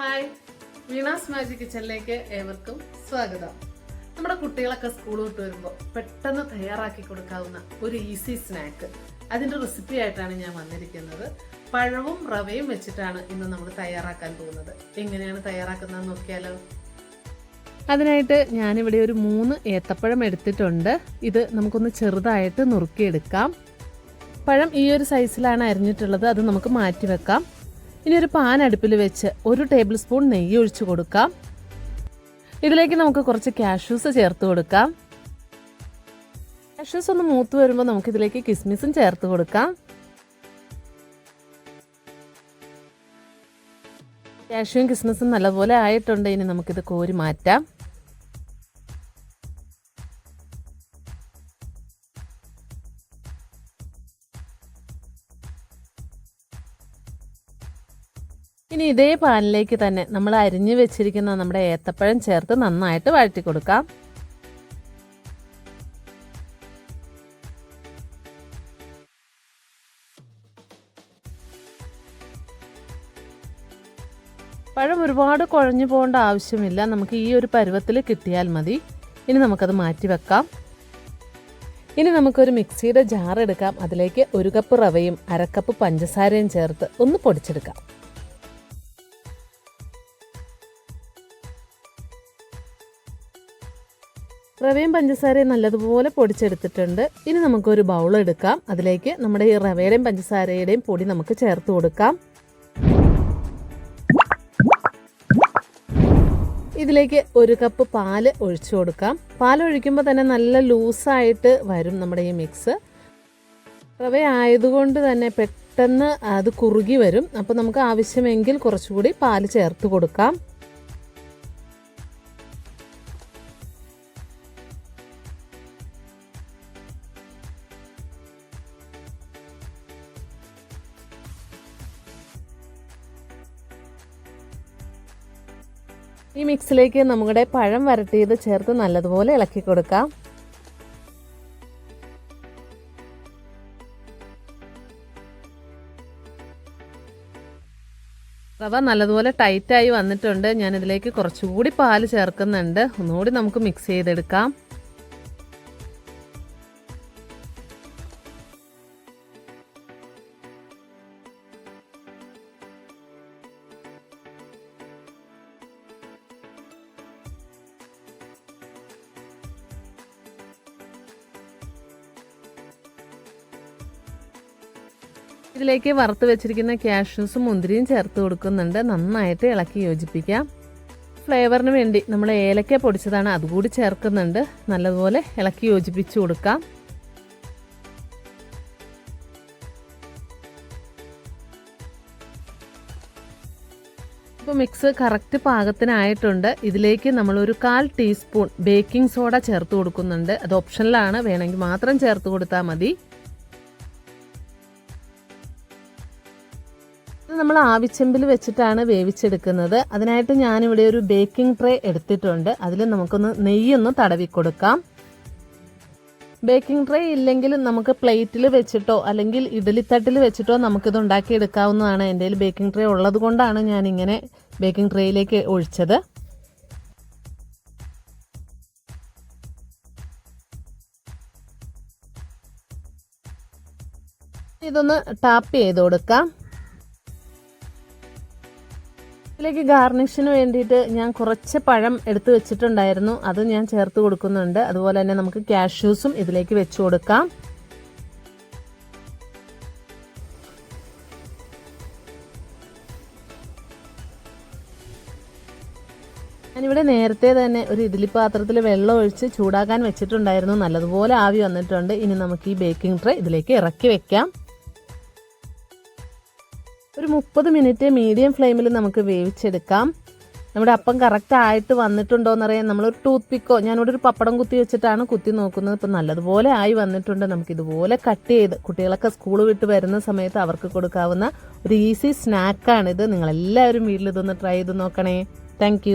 Hi. Veena's magic കിച്ചണിലേക്ക് ഏവർക്കും സ്വാഗതം. നമ്മുടെ കുട്ടികളൊക്കെ സ്കൂൾ വിട്ട് വരുമ്പോൾ പെട്ടെന്ന് തയ്യാറാക്കി കൊടുക്കാവുന്ന ഒരു ഈസി സ്നാക്ക് അതിന്റെ റെസിപ്പി ആയിട്ടാണ് ഞാൻ വന്നിരിക്കുന്നത്. പഴവും റവയും വെച്ചിട്ടാണ് ഇന്ന് നമ്മൾ തയ്യാറാക്കാൻ പോകുന്നത്. എങ്ങനെയാണ് തയ്യാറാക്കുന്നത് നോക്കിയാലോ? അതിനായിട്ട് ഞാനിവിടെ ഒരു മൂന്ന് ഏത്തപ്പഴം എടുത്തിട്ടുണ്ട്. ഇത് നമുക്കൊന്ന് ചെറുതായിട്ട് നുറുക്കിയെടുക്കാം. പഴം ഈ ഒരു സൈസിലാണ് അരിഞ്ഞിട്ടുള്ളത്. അത് നമുക്ക് മാറ്റി വെക്കാം. ഇനി ഒരു പാൻ അടുപ്പിൽ വെച്ച് ഒരു ടേബിൾ സ്പൂൺ നെയ്യ് ഒഴിച്ചു കൊടുക്കാം. ഇതിലേക്ക് നമുക്ക് കുറച്ച് കാഷ്യൂസ് ചേർത്ത് കൊടുക്കാം. കാഷ്യൂസ് ഒന്ന് മൂത്ത് വരുമ്പോൾ നമുക്ക് ഇതിലേക്ക് കിസ്മിസും ചേർത്ത് കൊടുക്കാം. കാഷ്യൂവും കിസ്മിസും നല്ലപോലെ ആയിട്ടുണ്ട്. ഇനി നമുക്കിത് കോരി മാറ്റാം. ഇനി ഇതേ പാനിലേക്ക് തന്നെ നമ്മൾ അരിഞ്ഞു വെച്ചിരിക്കുന്ന നമ്മുടെ ഏത്തപ്പഴം ചേർത്ത് നന്നായിട്ട് വഴറ്റി കൊടുക്കാം. പഴം ഒരുപാട് കുഴഞ്ഞു പോകേണ്ട ആവശ്യമില്ല. നമുക്ക് ഈ ഒരു പരുവത്തിൽ കിട്ടിയാൽ മതി. ഇനി നമുക്കത് മാറ്റി വെക്കാം. ഇനി നമുക്കൊരു മിക്സിയുടെ ജാർ എടുക്കാം. അതിലേക്ക് ഒരു കപ്പ് റവയും അരക്കപ്പ് പഞ്ചസാരയും ചേർത്ത് ഒന്ന് പൊടിച്ചെടുക്കാം. റവയും പഞ്ചസാരയും നല്ലതുപോലെ പൊടിച്ചെടുത്തിട്ടുണ്ട്. ഇനി നമുക്കൊരു ബൗൾ എടുക്കാം. അതിലേക്ക് നമ്മുടെ ഈ റവയുടെയും പഞ്ചസാരയുടെയും പൊടി നമുക്ക് ചേർത്ത് കൊടുക്കാം. ഇതിലേക്ക് ഒരു കപ്പ് പാൽ ഒഴിച്ചു കൊടുക്കാം. പാൽ ഒഴിക്കുമ്പോൾ തന്നെ നല്ല ലൂസായിട്ട് വരും നമ്മുടെ ഈ മിക്സ് റവ ആയതുകൊണ്ട് തന്നെ പെട്ടെന്ന് അത് കുറുകി വരും. അപ്പോൾ നമുക്ക് ആവശ്യമെങ്കിൽ കുറച്ചുകൂടി പാൽ ചേർത്ത് കൊടുക്കാം. ഈ മിക്സിലേക്ക് നമ്മുടെ പഴം വരട്ടിയത് ചേർത്ത് നല്ലതുപോലെ ഇളക്കി കൊടുക്കാം. റവ നല്ലതുപോലെ ടൈറ്റായി വന്നിട്ടുണ്ട്. ഞാൻ ഇതിലേക്ക് കുറച്ചുകൂടി പാൽ ചേർക്കുന്നുണ്ട്. ഒന്നുകൂടി നമുക്ക് മിക്സ് ചെയ്തെടുക്കാം. ഇതിലേക്ക് വറുത്ത് വെച്ചിരിക്കുന്ന കാഷ്യൂസും മുന്തിരിയും ചേർത്ത് കൊടുക്കുന്നുണ്ട്. നന്നായിട്ട് ഇളക്കി യോജിപ്പിക്കാം. ഫ്ലേവറിന് വേണ്ടി നമ്മൾ ഏലക്ക പൊടിച്ചതാണ് അതുകൂടി ചേർക്കുന്നുണ്ട്. നല്ലതുപോലെ ഇളക്കി യോജിപ്പിച്ച് കൊടുക്കാം. ഇപ്പോൾ മിക്സ് കറക്റ്റ് പാകത്തിനായിട്ടുണ്ട്. ഇതിലേക്ക് നമ്മൾ ഒരു കാൽ ടീസ്പൂൺ ബേക്കിംഗ് സോഡ ചേർത്ത് കൊടുക്കുന്നുണ്ട്. അത് ഓപ്ഷനിലാണ്. വേണമെങ്കിൽ മാത്രം ചേർത്ത് കൊടുത്താൽ മതി. നമ്മൾ ആവിച്ചെമ്പിൽ വെച്ചിട്ടാണ് വേവിച്ചെടുക്കുന്നത്. അതിനായിട്ട് ഞാനിവിടെ ഒരു ബേക്കിംഗ് ട്രേ എടുത്തിട്ടുണ്ട്. അതിൽ നമുക്കൊന്ന് നെയ്യൊന്ന് തടവി കൊടുക്കാം ബേക്കിംഗ് ട്രേ ഇല്ലെങ്കിൽ നമുക്ക് പ്ലേറ്റിൽ വെച്ചിട്ടോ അല്ലെങ്കിൽ ഇഡലിത്തട്ടിൽ വെച്ചിട്ടോ നമുക്കിത് ഉണ്ടാക്കിയെടുക്കാവുന്നതാണ്. എന്റെ കയ്യിൽ ബേക്കിംഗ് ട്രേ ഉള്ളത് കൊണ്ടാണ് ഞാനിങ്ങനെ ബേക്കിംഗ് ട്രേയിലേക്ക് ഒഴിച്ചത്. ഇതൊന്ന് ടാപ്പ് ചെയ്ത് കൊടുക്കാം. ഇതിലേക്ക് ഗാർണിഷിന് വേണ്ടിയിട്ട് ഞാൻ കുറച്ച് പഴം എടുത്തു വെച്ചിട്ടുണ്ടായിരുന്നു. അത് ഞാൻ ചേർത്ത് കൊടുക്കുന്നുണ്ട്. അതുപോലെ തന്നെ നമുക്ക് കാഷ്യൂസും ഇതിലേക്ക് വെച്ച് കൊടുക്കാം. ഞാനിവിടെ നേരത്തെ തന്നെ ഒരു ഇഡ്ഡലി പാത്രത്തിൽ വെള്ളം ഒഴിച്ച് ചൂടാക്കാൻ വെച്ചിട്ടുണ്ടായിരുന്നു. നല്ലതുപോലെ ആവി വന്നിട്ടുണ്ട്. ഇനി നമുക്ക് ഈ ബേക്കിംഗ് ട്രേ ഇതിലേക്ക് ഇറക്കി വെക്കാം. ഒരു മുപ്പത് മിനിറ്റ് മീഡിയം ഫ്ലെയിമിൽ നമുക്ക് വേവിച്ചെടുക്കാം. നമ്മുടെ അപ്പം കറക്റ്റ് ആയിട്ട് വന്നിട്ടുണ്ടോ എന്നറിയാൻ നമ്മളൊരു ടൂത്ത് പിക്കോ ഞാനിവിടെ ഒരു പപ്പടം കുത്തി വെച്ചിട്ടാണ് കുത്തി നോക്കുന്നത്. ഇപ്പം നല്ലതുപോലെ ആയി വന്നിട്ടുണ്ട്. നമുക്ക് ഇതുപോലെ കട്ട് ചെയ്ത് കുട്ടികളൊക്കെ സ്കൂൾ വിട്ട് വരുന്ന സമയത്ത് അവർക്ക് കൊടുക്കാവുന്ന ഒരു ഈസി സ്നാക്കാണിത് നിങ്ങളെല്ലാവരും വീട്ടിൽ ഇതൊന്ന് ട്രൈ ചെയ്ത് നോക്കണേ. താങ്ക്